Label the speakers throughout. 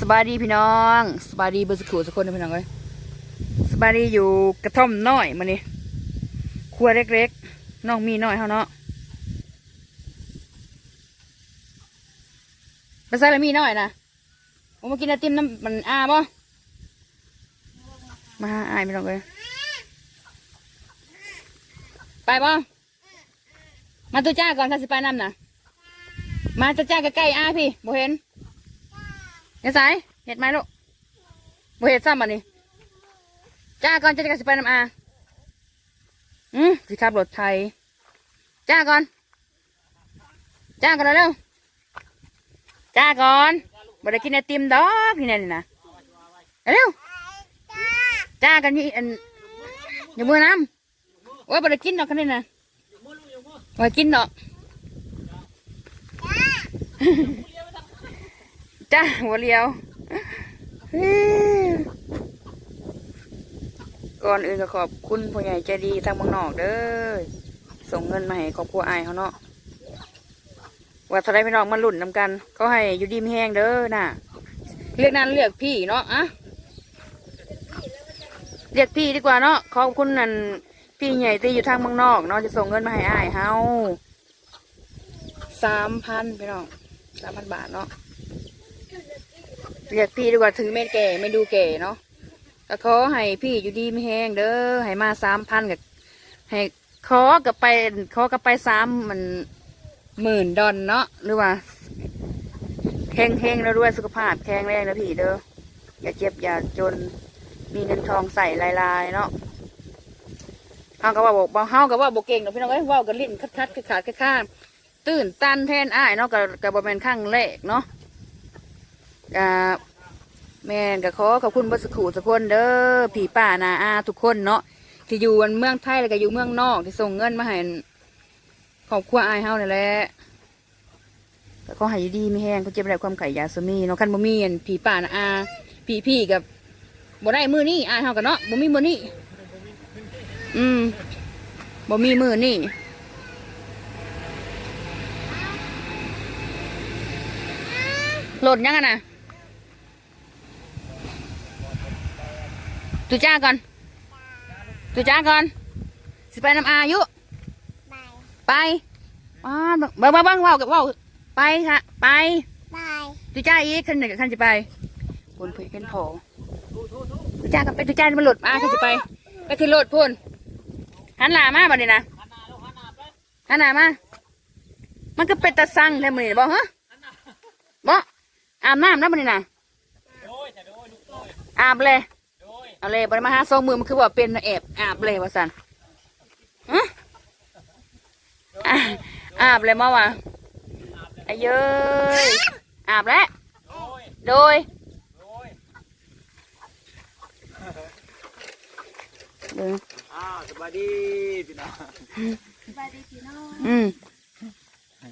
Speaker 1: สบายดีพี่น้องสบายดีเบอร์สกูสักคนนะพี่น้องเอ้ยสบายดีอยู่กระท่อมน้อยมานี่ครัวเล็กๆน้องมีน้อยเฮาเนาะไปใส่ละมีน้อยนะผมมากินไอติมน้ำมันอาบ่มาหาอายพี่น้องเอ้ยไปบ่มาตัวจ้าก่อนถ้าสิไปน้ำนะมาตัวจ้าใกล้ๆอาพี่บ่เห็น เฮ็ดไสเฮ็ดไหมลูกบ่เฮ็ดซ้ำบัดนี้จ้าก่อนจ้าจะสิไปน้ำอาอืมสิขับรถไทย จ้าก่อน จ้าก่อนเร็วจ้าก่อนบ่ได้กินไอติมดอกพี่แน่นี่นะเร็วจ้ากันนี่อันอย่ามือน้ำโอ้ยบ่ได้กินดอกคันนี้นะบ่ได้กินดอก จ้าหัวเลียว ก่อนอื่นก็ขอบคุณผู้ใหญ่ใจดีทางเมืองนอกเด้อส่งเงินมาให้ครอบครัวไอเขาเนาะว่าถ้าได้พี่น้องมาหลุ่นนำกัน ก็ให้อยู่ดีมแห้งเด้อน่ะ เรียกนั้นเรียกพี่เนาะอะเรียกพี่ดีกว่าเนาะขอบคุณนั่นพี่ใหญ่ที่อยู่ทางเมืองนอกเนาะจะส่งเงินมาให้อายเฮาสามพันพี่น้องสามพันบาทเนาะ เรียกพี่ดีกว่าถึงแม่แก่ไม่ดูแก่เนาะก็ขอให้พี่อยู่ดีไม่แห้งเด้อให้มาสามพันกับให้ขอกับไปขอกับไปสามมันหมื่นดอนเนาะหรือว่าแข็งแห้งแล้วด้วยสุขภาพแข็งแรงนะพี่เด้ออย่าเจ็บอย่าจนมีเงินทองใส่ลายๆเนาะเฮาก็ว่าบอกเฮาก็ว่าบอกเก่งเนาะพี่น้องเอ้ยว่ากันลิ้นคัดคัดๆขาดๆข้างตื่นตันแทนอ้ายเนาะกับกับบแมนข้างแรกเนาะ กับแม่นกับขอขอบคุณบัสกูทุกคนเด้อผีป่านาอาทุกคนเนาะที่อยู่เมืองไทยแล้วก็อยู่เมืองนอกที่ส่งเงินมาให้ครอบครัวอายเฮานี่แหละก็ขอให้ดีไม่แห้งก็เจ็บได้ความไข่ยาสมีเนาะคันบ่มีอันผีป่านาอาผีพี่กับบ่ได้มือนี่อายเฮากันเนาะบ่มีมือนี่อืมบ่มีมือนี่หลดยังไงนะ ตุจ้าก่อนตุจ้าก่อน สิไปน้ำอายุ ไปอ๋อเบิ้งเบิ้งเบิ้งเว้ากับเว้าไปค่ะ ไป
Speaker 2: บาย
Speaker 1: ตุจ้าอีกขันหนึ่งขันจะไปพุ่นเพื่เป็นโผตุจ้ากับไปตุจ้ามันหลุดมาขันจะไป ไปขึ้นรถพุ่นหันหน้ามาบัดนี้นะหันหน้ามา มันก็เป็นตะสั่งแท้มือนี่บอกฮะบอกอาบน้ำแล้วบัดนี้นะอาบเลย เอาเลยบริมาหาสองมือมันคือว่าเป็นแอบอาบเลยว่าสันฮะอะอาบเลยมาวะไอ้เย้ยอาบแล้วโดยเบิ่ง
Speaker 3: อ้าวสบายดีพี่น้อง
Speaker 2: สบายดีพี่น้อง
Speaker 1: อืม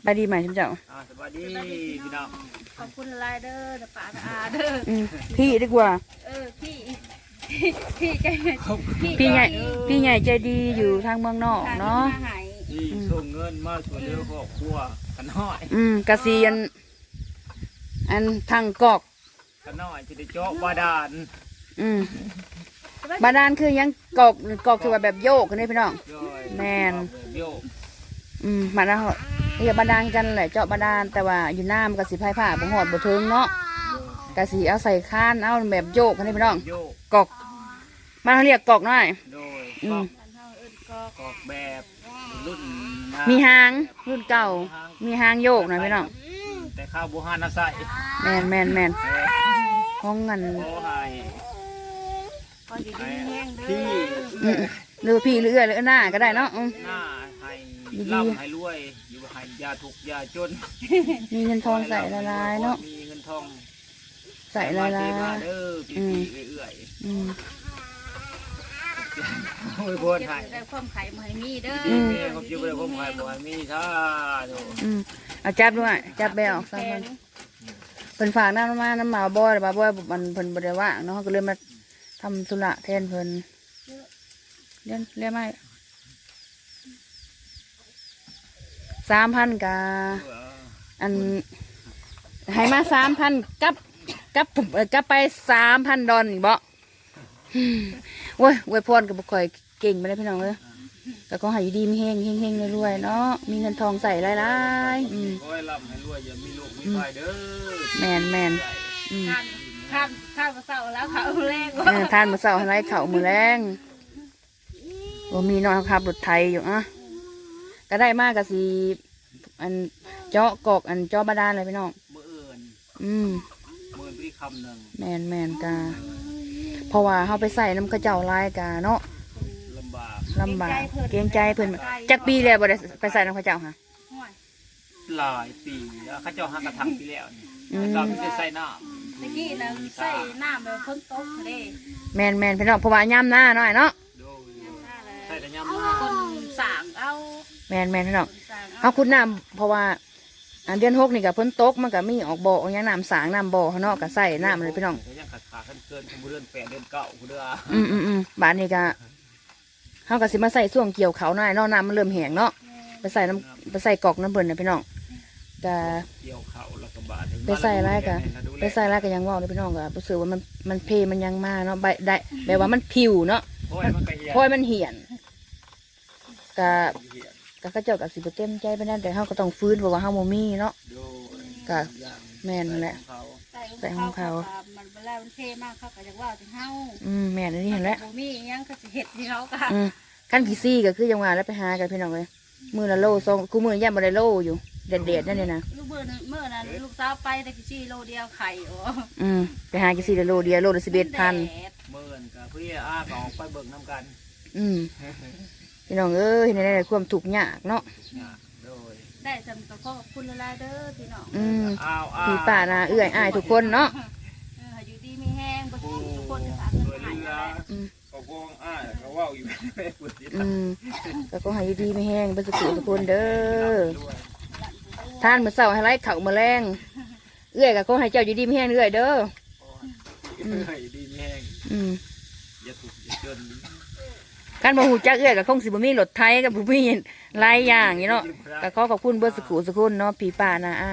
Speaker 1: บายดีไหมชิมเจ้า
Speaker 3: อ้าวสบายดีพี่น้อง
Speaker 2: ขอบคุณหลายเด้อเด้อป้าอาเด้อ
Speaker 1: อืมพี่ดีกว่า
Speaker 2: เออพี่ พี่ใจ
Speaker 1: พี่ใหญ่พี่ใหญ่ใจดีอยู่ทางเมืองนอกเนาะ
Speaker 2: หาย
Speaker 3: ที่ส่งเงินมาช่วยเหลือครอบครัวกันน้อย
Speaker 1: อืมกระเซียนอันทางกอก
Speaker 3: กันน้อยที่ได้เจาะบาดาล
Speaker 1: อืมบาดาลคือยังกอกกอกคือว่าแบบโยกกันนี่พี่น้อง
Speaker 3: ย่อย
Speaker 1: แม่น
Speaker 3: โยก
Speaker 1: อืมมาแล้วเรียกบาดาลกันแหละเจาะบาดาลแต่ว่าอยู่น้ำกระสีพายผ้าบ่หอดบ่ถึงเนาะกระสีเอาใส่ข้านเอาแบบโยกกันนี่พี่น้อง
Speaker 3: โยก
Speaker 1: กอกมาเรียกกอกหน่อย
Speaker 3: โดย
Speaker 1: อื
Speaker 3: กอ
Speaker 1: ม
Speaker 3: ก
Speaker 2: บ้านเฮาเอิ้นก็
Speaker 3: กอกแบบรุ่น
Speaker 1: มีหางรุ่นเก่า มีหางโยกหน่อยพี่น้อง
Speaker 3: แต่ข้าวบูฮานาใส่
Speaker 1: แมนแมนแมน
Speaker 3: เออ
Speaker 1: ห้องเงิน
Speaker 3: ขอให้
Speaker 2: พออยู่ดีมีแห้งเด้
Speaker 3: ที่
Speaker 1: อืมหรือพี่หรือเอื้อหรือหน้าก็ได้เนาะอืม
Speaker 3: หน้าให้
Speaker 1: ดีๆ
Speaker 3: ร่ำให้รวย อยู่ให้ยาทุกข์ยาจน
Speaker 1: มีเงินทองใส่ละลายเนาะ
Speaker 3: มีเงินทอง
Speaker 1: ใส่ละลา
Speaker 3: เทมายเด้อพี่
Speaker 1: อืม
Speaker 3: ๆเอื่อย
Speaker 1: อืม
Speaker 3: ๆ โอ้ยพ
Speaker 2: เก็
Speaker 3: นให้
Speaker 2: บได้ความไข่มาให้มีเด้อ
Speaker 1: อืม
Speaker 3: แม่ผมอยู่บริผมขายบ่ให้มีท่าดู
Speaker 1: อืมเอาจับด้วยจับแบออกซะมันเพิ่นฝากน้ำมาน้ำหมาบ่อยบ่าบ่อยมันเพิ่นบ่ได้ว่างเนาะก็เลยมาทำธุระแทนเพิ่นเรียนเรียนไม่สามพันกา
Speaker 3: เออ
Speaker 1: อันให้มาสามพันกับกลับเอ่อกลับไปสามพันดอนอีกบ่อืม โว้ยอวยพรกับบุคอยเก่งไปเลยพี่น้องเลยแต่ก็ใหายดีมีเฮงเฮงเฮงรวยๆเนาะ มีเงินทองใส่หลายๆอืม
Speaker 3: ขอให้ร่ำให้รวยอย่ามีโรคมีภัยเด้อ
Speaker 1: แมนแมนอืม
Speaker 2: ข้ามข้ามข้ามมาเศร้าแล้วเขาแรก
Speaker 1: เออทานมือเสาร์ให้ไรเข่าวมือแรงโอ้มีนอนขับรถไทยอยู่อะก็ได้มากกับสีอันเจาะกอกอันเจาะบาดาลเลยพี่น้อง
Speaker 3: มื้ออื่น
Speaker 1: อืม
Speaker 3: มื้อพี่คำหนึ่ง
Speaker 1: แมนแมนกา เพราะว่าเขาไปใส่น้ำกระเจ้าลายกาเนาะ
Speaker 3: ลำบาก
Speaker 1: ลำบากเกรงใจเพิ่นจักปีแล้วบ่ได้ไปใส่น้ำกระเจ้าค่ะ
Speaker 3: หลายปีแล้วเขาเจ้าหากระทังปีแล้วนี่
Speaker 1: อืม
Speaker 3: เราไม่ได้ใส่น้
Speaker 2: ตะกี้นะใส่น้ำแบบฝนตกเด้
Speaker 1: แมนแมนพี่น้องเพราะว่าย่ำหน้าหน่อยเนาะำ
Speaker 3: โดย
Speaker 2: หน้าเลย
Speaker 3: ใส่แต่ยำหน้า
Speaker 2: คนสางเอา
Speaker 1: แมนแมนพี่น้อง
Speaker 2: คนสาง
Speaker 1: เขาคุณน้ำเพราะว่า อันเดือนหกนี่กับพ้นตกมันก็มีออกบ่ออหย่างน้ำสางน้ำบ่อเขาเนาะก็ใส่น้ำเลยพี่น้อง
Speaker 3: ก็ยังขาดขาดเกินๆเดือนแปดเดือนเก้ากูเด้อ
Speaker 1: อืมอืมอืมบ้านนี้ก็เขาก็สิมาใส่ส่วงเกี่ยวเขาหน่อยเนาะน้ำมันเริ่มแห้งเนาะไปใส่น้ำไปใส่กอกน้ำเบิ่นนะพี่น้องก็
Speaker 3: เกี่ยวเขาแล้วก็บาด
Speaker 1: ไปใส่ไรก็ไปใส่ไรก็ยังเว่าเลยพี่น้องก็รู้สึกว่ามันมันเพมันยังมาเนาะใบได้แบบว่ามันผิวเนาะ
Speaker 3: เพราะว่ามันก็เหี่ยว
Speaker 1: เพราะว่ามันเหี่ยนก็
Speaker 3: เหี่ยว
Speaker 1: ก็เขาเจ้ากับสิบเต็มใจไปนั่นแต่เขาก็ต้องฟื้นเพราะว่าเขาโมมี่เนาะ
Speaker 3: โดย
Speaker 1: ก็
Speaker 3: อย่าง
Speaker 1: แม่นนั่นแหละ
Speaker 3: เขา
Speaker 2: ใส่ของเขามันเวลามันเทมากเขาก็จะว่าถึงเฮา
Speaker 1: อืมแม่นอันนี่เห็นแล้ว
Speaker 2: บ่มีอิหยังก็สิเฮ็ดที่เขาก็
Speaker 1: อืมขั้นกี่ซี่ก็คือยังว่าแล้วไปหากันพี่น้องเลยมือละโลสองกูมือแย่บ่ได้โลอยู่เด็ดเด็ดๆนั่นนี่นะ
Speaker 2: ลูกเมื่อนั้นเมื่อนั้นลูกสาวไปแต่กี่ซี่โลเดียวไข่โอ้
Speaker 1: อืมไปหากี่ซี่ละโลเดียวโลละสิบเอ็ดพัน
Speaker 2: แดด
Speaker 3: เมื่อนกับพี่อาก็ออกไปเบิกน้ำกัน
Speaker 1: อืม พี่น้องเอ้ยเห็นได้ความถูกข์ยากเนาะ
Speaker 3: เนี่ยโดย
Speaker 2: ได้สำกับพ่อคุณละลายเด้อพี่น้อง
Speaker 1: อืม
Speaker 3: อ้าวอ้าว
Speaker 1: พี่ป้านาเอื้อยอายทุกคนเนาะ
Speaker 2: เอออยู่ดีมีแห้งบ่ทุกทุกคนจะฝาก
Speaker 3: ส
Speaker 2: เงิ
Speaker 3: วย
Speaker 2: นให้
Speaker 3: เรือ
Speaker 1: อืม
Speaker 3: เขาพงอ้ายเขาว่าอยู่ไม่ปวดที่
Speaker 1: อืมก็ขอให้อยู่ดีไม่แห้งเป็นสุขทุกคนเด้อ
Speaker 3: ด้วย
Speaker 1: ท่านมือเสาให้ไล่เข่ามือแรงเอื้อยก็ขอให้เจ้าอยู่ดีไม่แห้งเอื้อยเด้อ
Speaker 3: เฮ้ยดีแห้ง
Speaker 1: อืม
Speaker 3: อย่าถูกอย่าเกิน ดี
Speaker 1: คันบ่ฮู้จักเอื้อยก็คงสิบ่มีรถไทยกับบ่มีหลายอย่างนี่เนาะก็ขอขอบคุณเบิร์สกูสกุลเนาะพี่ป้านาอา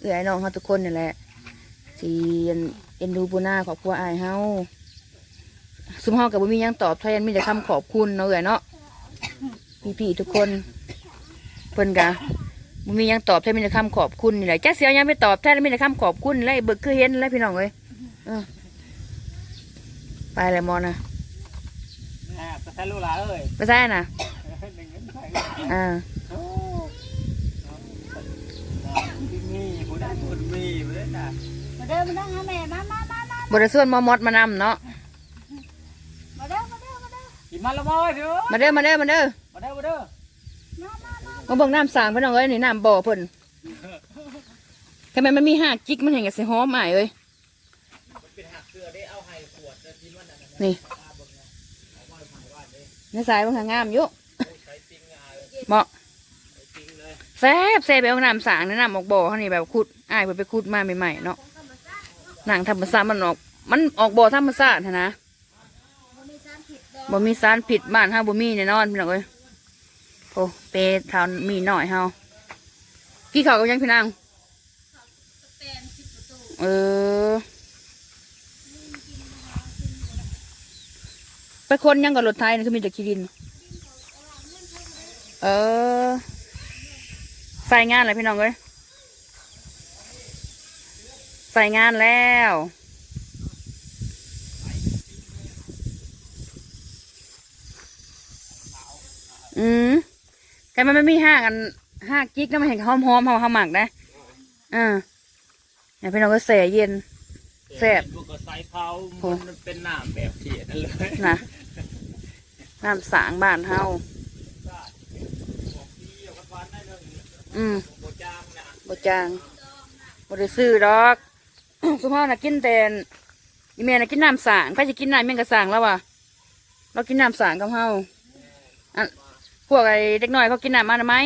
Speaker 1: เอื้อยน้องเขาทุกคนนี่แหละที่เอ็นดูปูนาขอบครัวอายเฮาซุมเฮากับบ่มีหยังตอบแทนมีแต่คำขอบคุณเนาะเอื้อยเนาะพี่ๆทุกคนเพิ่นกะบ่มีหยังตอบแทนมีแต่คำขอบคุณนี่แหละจักเสียหยังไม่ตอบแทนมีแต่คำขอบคุณเลยเบิกคือเห็นแล้วพี่น้องเอ้ยเออไปเลยมอนะ
Speaker 3: อ่าไปใช้ลูกหลานเอ้ย
Speaker 1: ไปใช่น่ะ
Speaker 3: หนึ่งเงินไทย
Speaker 1: อ่า
Speaker 3: โอ้มีผู้ได้ผู้มีผู้ได้จ้ะ
Speaker 2: มาเด้อมาเด้อหาแม่มามามามา
Speaker 1: บริส่วนมอมดมานำเนาะ
Speaker 2: มาเด้อมาเด้อมาเด้อ
Speaker 3: กินมันละม้อยเถอะ
Speaker 1: มาเด้อมาเด้อมาเด้อ
Speaker 3: มาเด้อมาเด้อ
Speaker 2: มามามา
Speaker 1: มาเบิ่งน้ำสางพี่น้องเอ้ยนี่น้ำบ่อเพิ่นทำไมมันมีหากจิกมันเห็นกับสิหอมอ้ายเอ้ย
Speaker 3: เป็นหัก เกลือได้เอาให้ขวดจะกินวันนั้น
Speaker 1: นี่ในสายมันก็งามอยู่
Speaker 3: ใช้ติ้งงา
Speaker 1: เหมาะ
Speaker 3: ใช้ติ้งเลย
Speaker 1: แซ่บแซ่บไปเอาน้ำสางในน้ำออกบ่อเขานี่แบบขุดอ้ายเพิ่นไปขุดมาใหม่ๆเนาะหนังธรรมชาติมันออก มันออกบ่อธรรมชาติหั้นนะ
Speaker 2: บ่มีสารผิดดอก
Speaker 1: บ่มีสารผิดบ้านเฮาบ่มีแน่นอนพี่น้องเอ้ยโอ้เปทานมีหน่อยเฮากี่ข้าวกับยังพี่นาง
Speaker 2: แปนสิบประตู
Speaker 1: เออ ไปคนยังกับรถไทยนี่คือมีแต่ขี้ดิน เออใส่งานอะไรพี่น้องเอ้ยใส่งานแล้วอืมแต่มันไม่มีห้ากันห้ากิ๊กนะมันเห็นหอมหอมๆหอมหมักนะอ่าเนี่ยพี่น้องก็เสียเย็นแซ่บ
Speaker 3: พวกก็ใส่เผามันเป็นน้ำแบบเขียนั่นเลย
Speaker 1: นะ น้ำสางบ้านเฮาอืม
Speaker 3: โบจาง
Speaker 1: บจางบได้ซื้อดอก สุภาพน่ะกินแต่นอีเมียน่ะกินน้ำสางใครจะกินน้ำเมียงกระสางแล้ววะเรากินน้ำสางกับเฮาอันพวกไอ้เด็กน้อยเขากินน้ำมาทำไม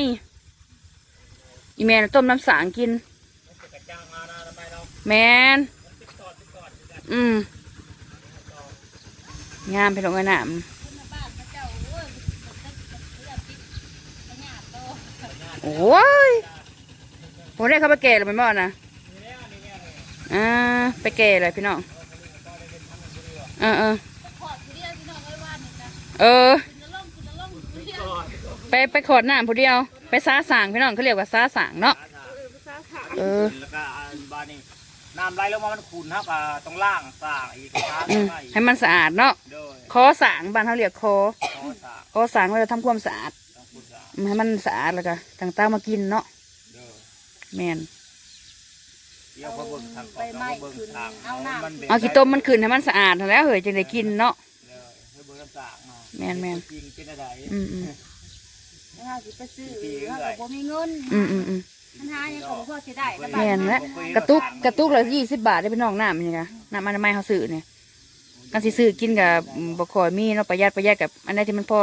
Speaker 1: อีเมียน่ะต้มน้ำสางกินแมนอืมงามไปลงไอ้น้
Speaker 2: คนในบ้านพระเจ้าโอ้ยมันจะเลือดติดขยะโตำ
Speaker 1: โอ้ยผมได้เข้าไปแก่หรือไม่บ่นะอ่าไปแก่เลยพี่น้องเออเออ
Speaker 2: ขอดผู้เดียวพี่น้องไว้ว่านี่จ้ะ
Speaker 1: เออ
Speaker 2: คุณจะล่องคุณจะล่องผู้เดียว
Speaker 1: ไปไปขอดน้ำผู้เดียว ไปซาสางพี่น้องเขาเรียกว่าซาสางเนาะ
Speaker 2: ภาษาขา
Speaker 1: เออ
Speaker 3: แล้วก็อันบานี่น้ำไหลลงมามันขุ่นครับอ่าต้องล่างสร้างอีกครับ
Speaker 1: อืมให้มันสะอาดเนาะ
Speaker 3: โดย
Speaker 1: คอสางบ้านเขาเรียกคอ
Speaker 3: ขอสร้าง
Speaker 1: คอสางเราทำความสะอาด ให้มันสะอาดแล้วก็ต่างตามากินเนาะ
Speaker 3: โดย
Speaker 1: แมน
Speaker 3: เดี๋ยวพอเบิ่งทางก่อนต้องเบิ่งทางมันบ็ด
Speaker 1: เอาขี้ต้มมันขึ้นให้มันสะอาดนั่นแหล้วเฮ้ยจึงได้กินเนาะ
Speaker 3: โดยให้เบิ่งน้ำสร้างเนาะ
Speaker 1: แม่นแม่น
Speaker 3: จริงเป็นอะไร
Speaker 1: อืมอืม
Speaker 2: แล้วสิไปซื้อเขาก็บ่มีเงิน
Speaker 1: อืมอืมอืม
Speaker 2: มันหายังก็บ่พอสิได้แล้วบา
Speaker 1: แม่
Speaker 2: ด
Speaker 1: นแล้วกระตุกกระตุกละยี่สิบบาทได้พี่น้องน้ำนี่นะน้ำอนามัยเขาซื้อเนี่ยกันสิซื้อกินกับบกคอยมีเนาะประหยัดประหยัดกับอันนั้นที่มันพอ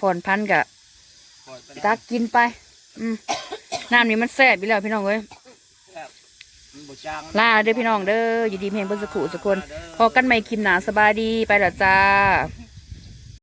Speaker 1: ผ่อนพันกับ
Speaker 3: คอยไป
Speaker 1: ตักกินไป อืมน้ำนี่มันแซ่บไปแล้วพี่น้องเว้ย
Speaker 3: แบบมันบ่จาง
Speaker 1: ลาเด้อพี่น้องเด้ออยู่ดีเพียงเพื่อสักครู่สักคนพอกันไม่คลิมหนาสบายดีไปและจ้า
Speaker 3: โ